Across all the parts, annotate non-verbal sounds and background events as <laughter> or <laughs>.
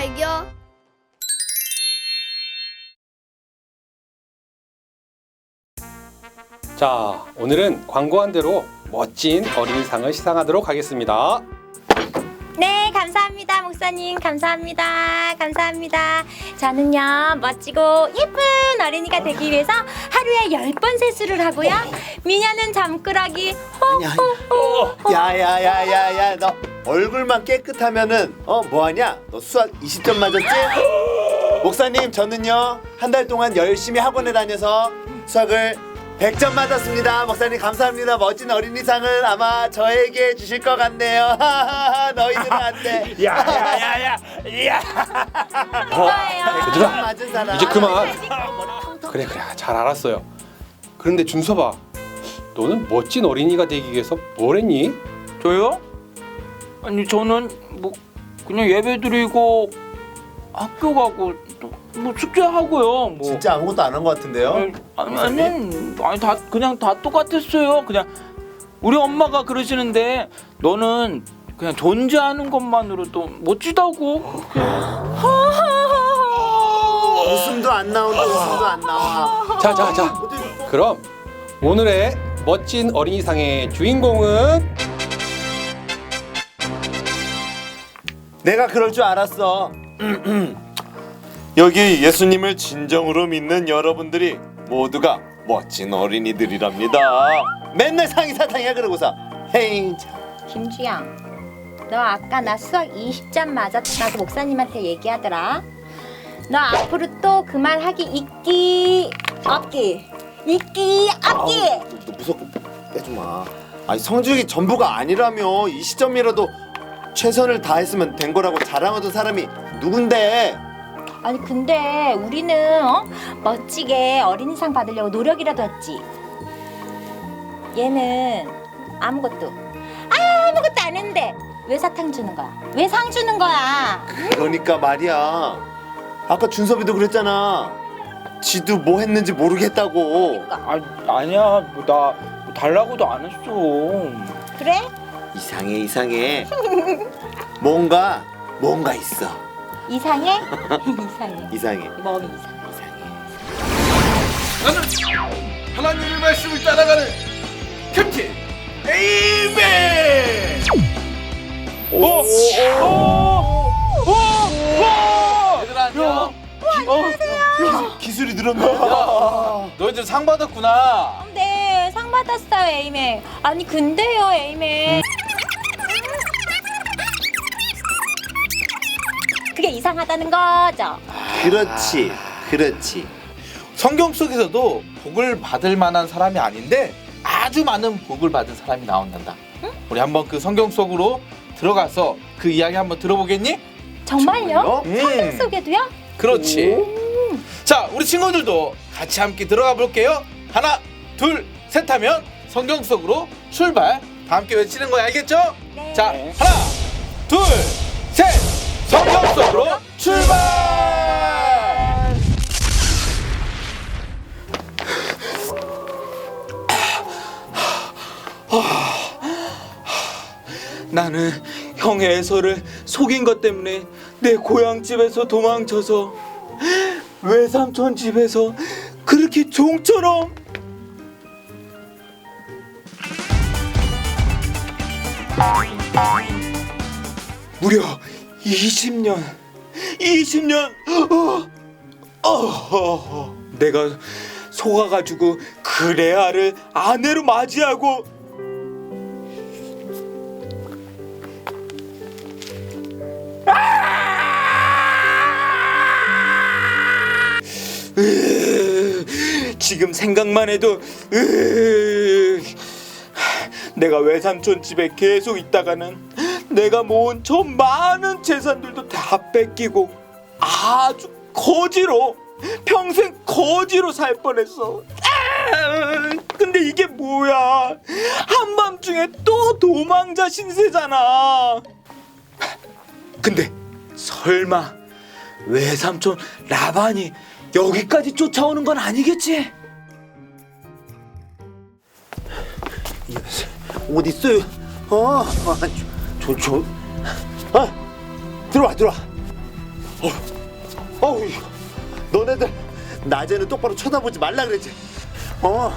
설교 자, 오늘은 광고한 대로 멋진 어린이상을 시상하도록 하겠습니다. 네, 감사합니다, 목사님. 감사합니다. 감사합니다. 저는요, 멋지고 예쁜 어린이가 되기 위해서 하루에 열 번 세수를 하고요. 미녀는 잠꾸러기 아니야. 야야야야야 너 얼굴만 깨끗하면은 어 뭐하냐? 너 수학 20점 맞았지? <gasps> 목사님 저는요 한 달 동안 열심히 학원에 다녀서 수학을 100점 맞았습니다. 목사님 감사합니다. 멋진 어린이상은 아마 저에게 주실 것 같네요. 너희들은 안 돼. 야야야야 <laughs> 야. 거예요. <laughs> 100점 맞은 사람. 이제 그만. 그래, 그래. 잘 알았어요. 그런데 준서봐. 너는 멋진 어린이가 되기 위해서 뭘 했니? 저요? 아니 저는 뭐 그냥 예배 드리고 학교 가고 또뭐 숙제하고요. 뭐 진짜 아무것도 안 한 것 같은데요? 아니 아니 아니 다 그냥 다 똑같았어요. 그냥 우리 엄마가 그러시는데 너는 그냥 존재하는 것만으로도 멋지다고 그렇게. <laughs> 웃음도 안 나온다. 웃음도 안 나와. 자, 자, 자. 그럼 오늘의 멋진 어린이상의 주인공은 내가 그럴 줄 알았어. <clears throat> 여기 예수님을 진정으로 믿는 여러분들이 모두가 멋진 어린이들이랍니다. 맨날 상의 사탕이야 그러고서 헤이 김주영, 너 아까 나 수학 20점 맞았다고 목사님한테 얘기하더라. 너 앞으로 또 그 말 하기 있기 없기 있기 없기. 아우, 너 무섭고 빼지 마. 아니 성적이 전부가 아니라며 이 시점이라도 최선을 다했으면 된 거라고 자랑하던 사람이 누군데? 아니 근데 우리는 어? 멋지게 어린이상 받으려고 노력이라도 했지. 얘는 아무것도 아무것도 안 했는데 왜 사탕 주는 거야? 왜 상 주는 거야? 그러니까 말이야. 아까 준섭이도 그랬잖아. 지도 뭐 했는지 모르겠다고. 아 아니야 뭐나 뭐 달라고도 안 했어. 그래? 이상해 이상해. 뭔가 뭔가 있어. 이상해? 이상해. 이상해. 몸이 이상해. 이상해. 나는 하나님의 말씀을 따라가는 캡틴 에이맨 오! 오! 오! 얘들아 안녕 기술이 늘었나? 너희들 상 받았구나 네, 상 받았어요, 에이맨. 아니 근데요, 에이맨. 그게 이상하다는 거죠. 그렇지. 그렇지. 성경 속에서도 복을 받을 만한 사람이 아닌데 아주 많은 복을 받은 사람이 나온단다 우리 한번 그 성경 속으로 들어가서 그 이야기 한번 들어보겠니? 정말요? 음. 성경 속에도요? 그렇지 자 우리 친구들도 같이 함께 들어가 볼게요 하나 둘 셋 하면 성경 속으로 출발 다 함께 외치는 거야 알겠죠? 네. 자 하나 둘셋 성경 속으로 출발 나는 형의 애서를 속인 것 때문에 내 고향 집에서 도망쳐서 외삼촌 집에서 그렇게 종처럼 무려 20년. 20년? 어, 어, 내가 속아가지고 그 레아를 아내로 맞이하고 으, 지금 생각만 해도 으, 내가 외삼촌 집에 계속 있다가는 내가 모은 저 많은 재산들도 다 뺏기고 아주 거지로 평생 거지로 살 뻔했어. 아, 근데 이게 뭐야? 한밤중에 또 도망자 신세잖아. 근데 설마 외삼촌 라반이 여기까지 쫓아오는 건 아니겠지? 옷 있어요? 어, 아, 저, 저, 아, 들어와, 들어와. 어우, 너네들 낮에는 똑바로 쳐다보지 말라 그랬지. 어,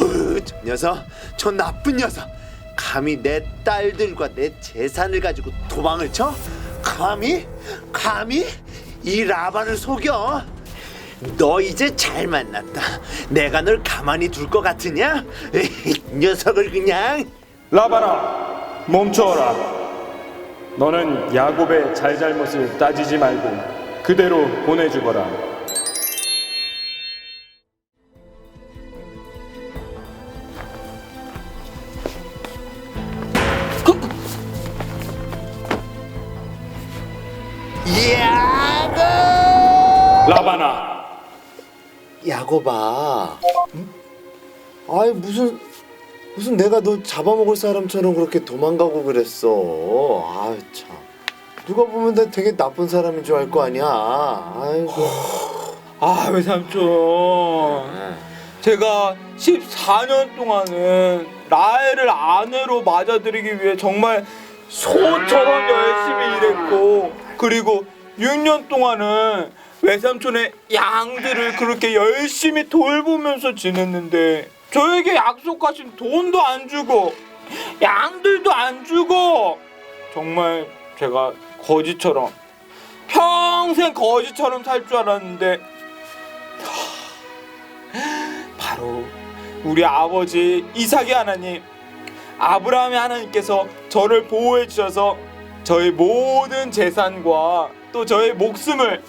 으, 저 녀석, 저 나쁜 녀석. 감히 내 딸들과 내 재산을 가지고 도망을 쳐? 감히? 감히? 이 라반을 속여? 너 이제 잘 만났다. 내가 널 가만히 둘 것 같으냐? <laughs> 이 녀석을 그냥. 라바나 멈춰라 너는 야곱의 잘잘못을 따지지 말고 그대로 보내주거라 야곱! 라바나 야곱아. 아이 무슨 무슨 내가 너 잡아먹을 사람처럼 그렇게 도망가고 그랬어. 아 참. 누가 보면 나 되게 나쁜 사람인 줄 알 거 아니야. 아이고. 아 외삼촌 제가 14년 동안은 라헬을 아내로 맞아들이기 위해 정말 소처럼 열심히 일했고 그리고 6년 동안은 외삼촌의 양들을 그렇게 열심히 돌보면서 지냈는데 저에게 약속하신 돈도 안 주고 양들도 안 주고 정말 제가 거지처럼 평생 거지처럼 살 줄 알았는데 바로 우리 아버지 이삭의 하나님 아브라함의 하나님께서 저를 보호해 주셔서 저의 모든 재산과 또 저의 목숨을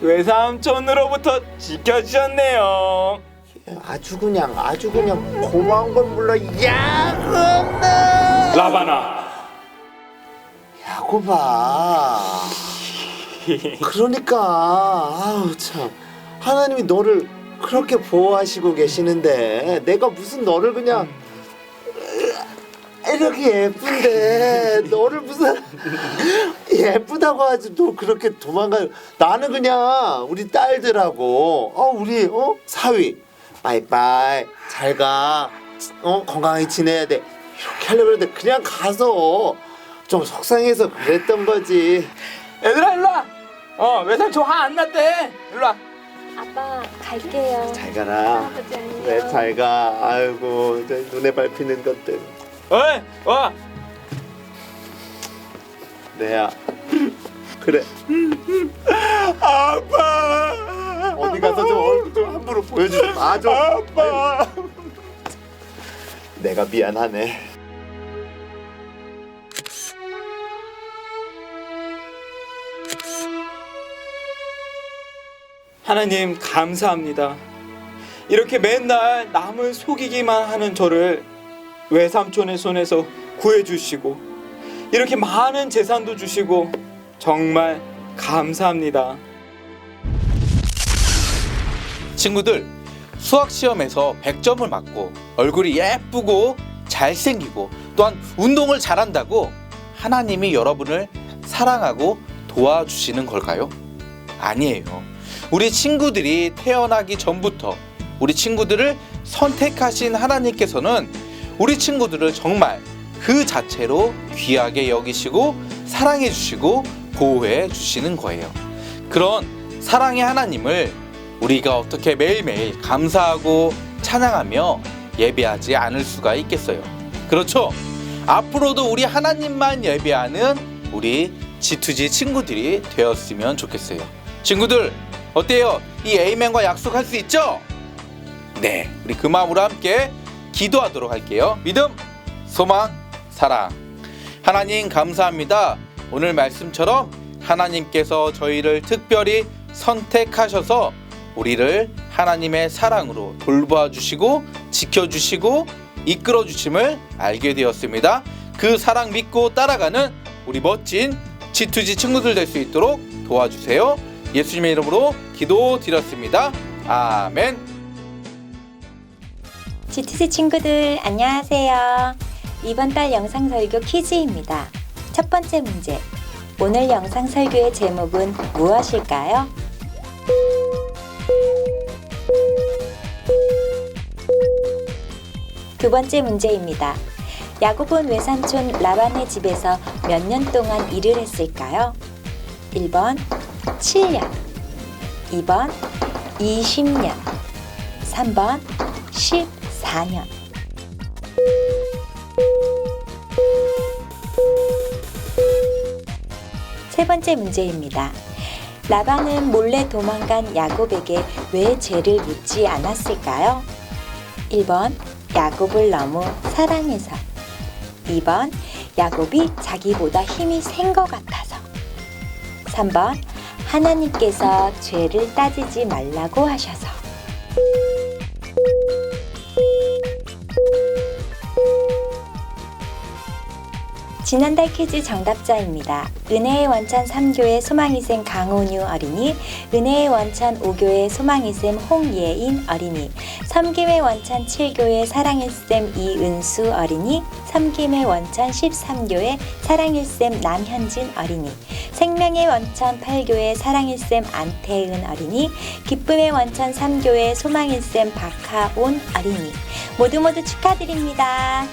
외삼촌으로부터 지켜주셨네요. 아주 그냥 아주 그냥 고마운 걸 몰라. 야곱아. 라바나 야곱아. 그러니까 아우 참 하나님이 너를 그렇게 보호하시고 계시는데 내가 무슨 너를 그냥 이렇게 예쁜데 너를 무슨 <laughs> 예쁘다고 하지 또 그렇게 도망가 나는 그냥 우리 딸들하고 어 우리 어 사위 빠이빠이 잘가 어 건강히 지내야 돼 이렇게 하려고 했는데 그냥 가서 좀 속상해서 그랬던 거지 얘들아 일로 와. 어 외삼촌 화 안 났대. 일로 와. 아빠 갈게요. 잘 가라 아버지 안녕. 네, 잘 가. 아이고, 저 눈에 밟히는 것들. 어이 와. 내야. 그래. <laughs> 아빠. 어디 가서 좀 얼굴 좀 함부로 보여주지 마. 좀. 아빠. 내가 미안하네. 하나님 감사합니다. 이렇게 맨날 남을 속이기만 하는 저를 외삼촌의 손에서 구해주시고 이렇게 많은 재산도 주시고 정말 감사합니다. 친구들 수학 시험에서 100점을 맞고 얼굴이 예쁘고 잘생기고 또한 운동을 잘한다고 하나님이 여러분을 사랑하고 도와주시는 걸까요? 아니에요. 우리 친구들이 태어나기 전부터 우리 친구들을 선택하신 하나님께서는 우리 친구들을 정말 그 자체로 귀하게 여기시고 사랑해 주시고 보호해 주시는 거예요. 그런 사랑의 하나님을 우리가 어떻게 매일매일 감사하고 찬양하며 예배하지 않을 수가 있겠어요. 그렇죠? 앞으로도 우리 하나님만 예배하는 우리 G2G 친구들이 되었으면 좋겠어요. 친구들, 어때요? 이 에이맨과 약속할 수 있죠? 네, 우리 그 마음으로 함께 기도하도록 할게요. 믿음, 소망, 사랑. 하나님 감사합니다. 오늘 말씀처럼 하나님께서 저희를 특별히 선택하셔서 우리를 하나님의 사랑으로 돌봐 주시고 지켜 주시고 이끌어 주심을 알게 되었습니다. 그 사랑 믿고 따라가는 우리 멋진 G2G 친구들 될 수 있도록 도와주세요. 예수님의 이름으로 기도드렸습니다. 아멘. GTC 친구들 안녕하세요. 이번 달 영상 설교 퀴즈입니다. 첫 번째 문제. 오늘 영상 설교의 제목은 무엇일까요? 두 번째 문제입니다. 야곱은 외삼촌 라반의 집에서 몇 년 동안 일을 했을까요? 1번 7년 2번 20년 3번 14년 세 번째 문제입니다. 라반은 몰래 도망간 야곱에게 왜 죄를 묻지 않았을까요? 1번 야곱을 너무 사랑해서. 2번 야곱이 자기보다 힘이 센 것 같아서. 3번 하나님께서 죄를 따지지 말라고 하셔서 지난달 퀴즈 정답자입니다. 은혜의 원찬 3교회 소망이쌤 강온유 어린이, 은혜의 원찬 5교회 소망이쌤 홍예인 어린이, 섬김의 원찬 7교회 사랑일쌤 이은수 어린이, 섬김의 원찬 13교회 사랑일쌤 남현진 어린이, 생명의 원천 8교회 사랑일쌤 안태은 어린이, 기쁨의 원천 3교회 소망일쌤 박하온 어린이, 모두 모두 축하드립니다.